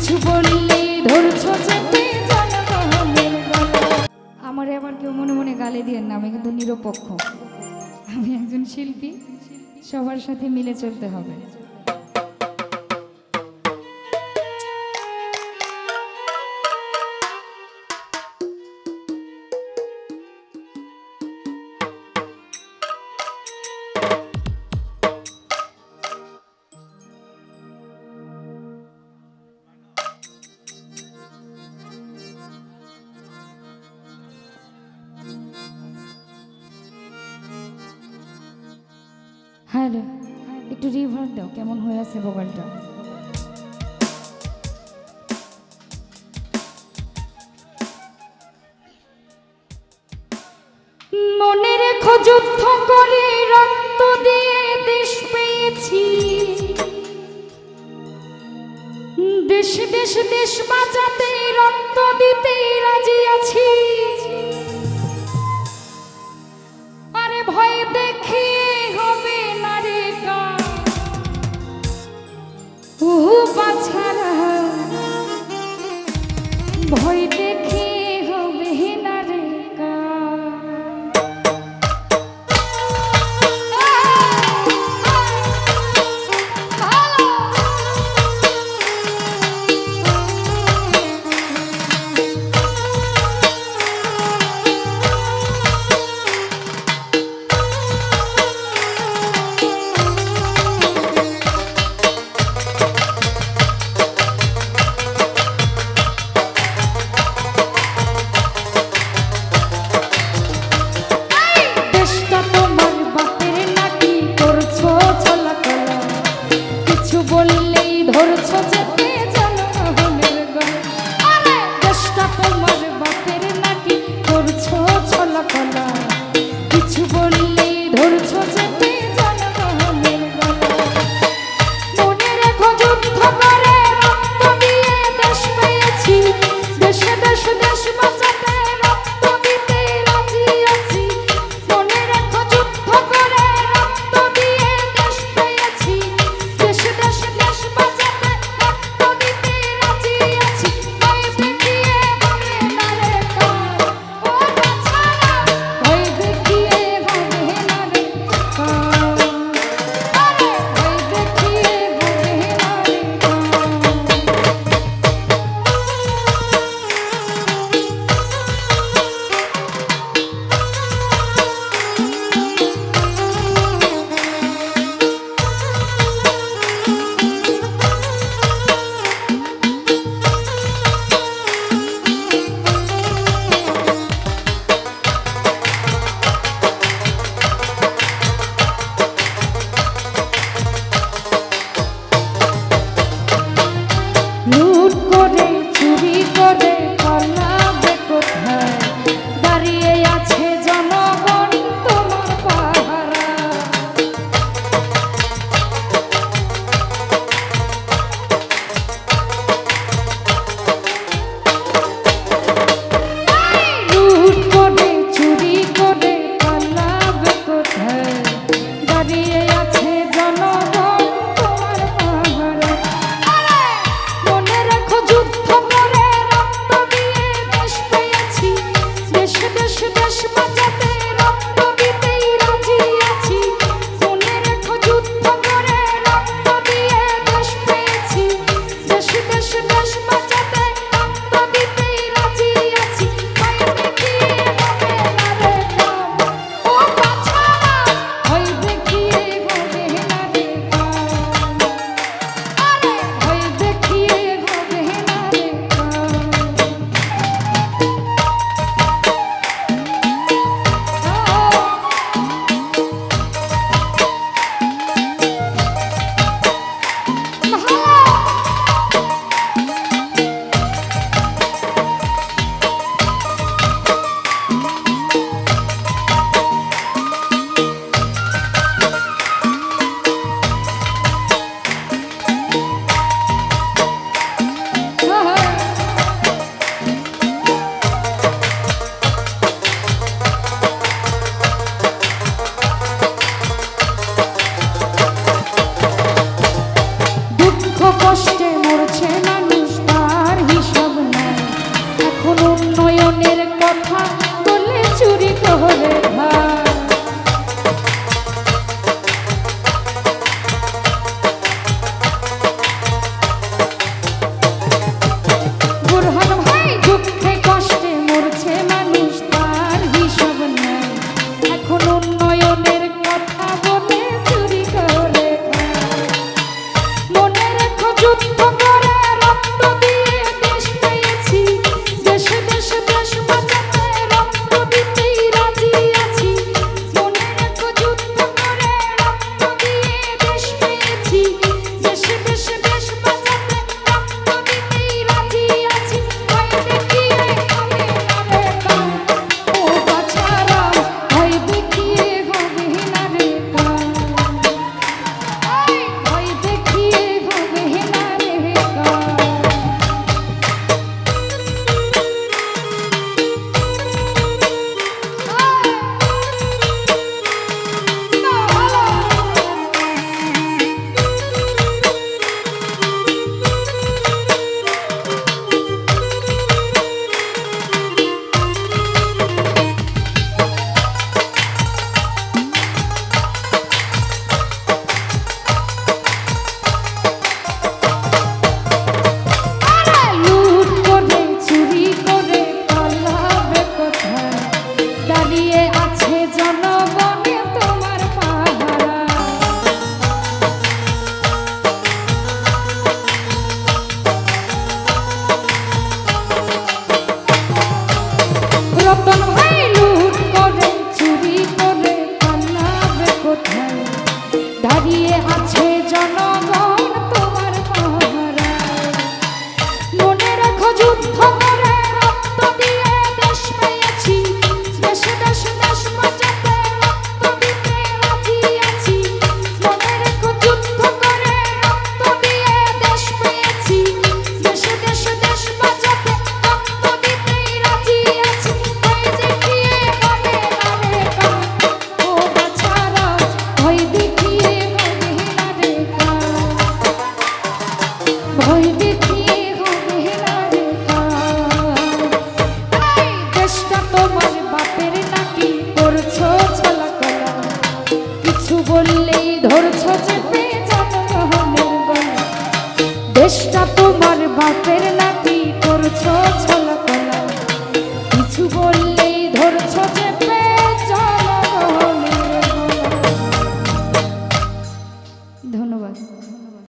কিছু বললে, ধরছো চেপে আমার আবার কেউ মনে মনে গালি দিয়ে না, আমি কিন্তু নিরপেক্ষ। আমি একজন শিল্পী, সবার সাথে মিলে চলতে হবে। তাহলে একটু রিভার দাও, কেমন হয়ে আছে মোবাইলটা মনে রেখো যুদ্ধ করে রক্ত দিয়ে দেশ পেয়েছি। দেশ দেশ দেশ বাঁচাতে রক্ত দিতে রাজি আছি। ভয় আছে জন চেষ্টা তোমার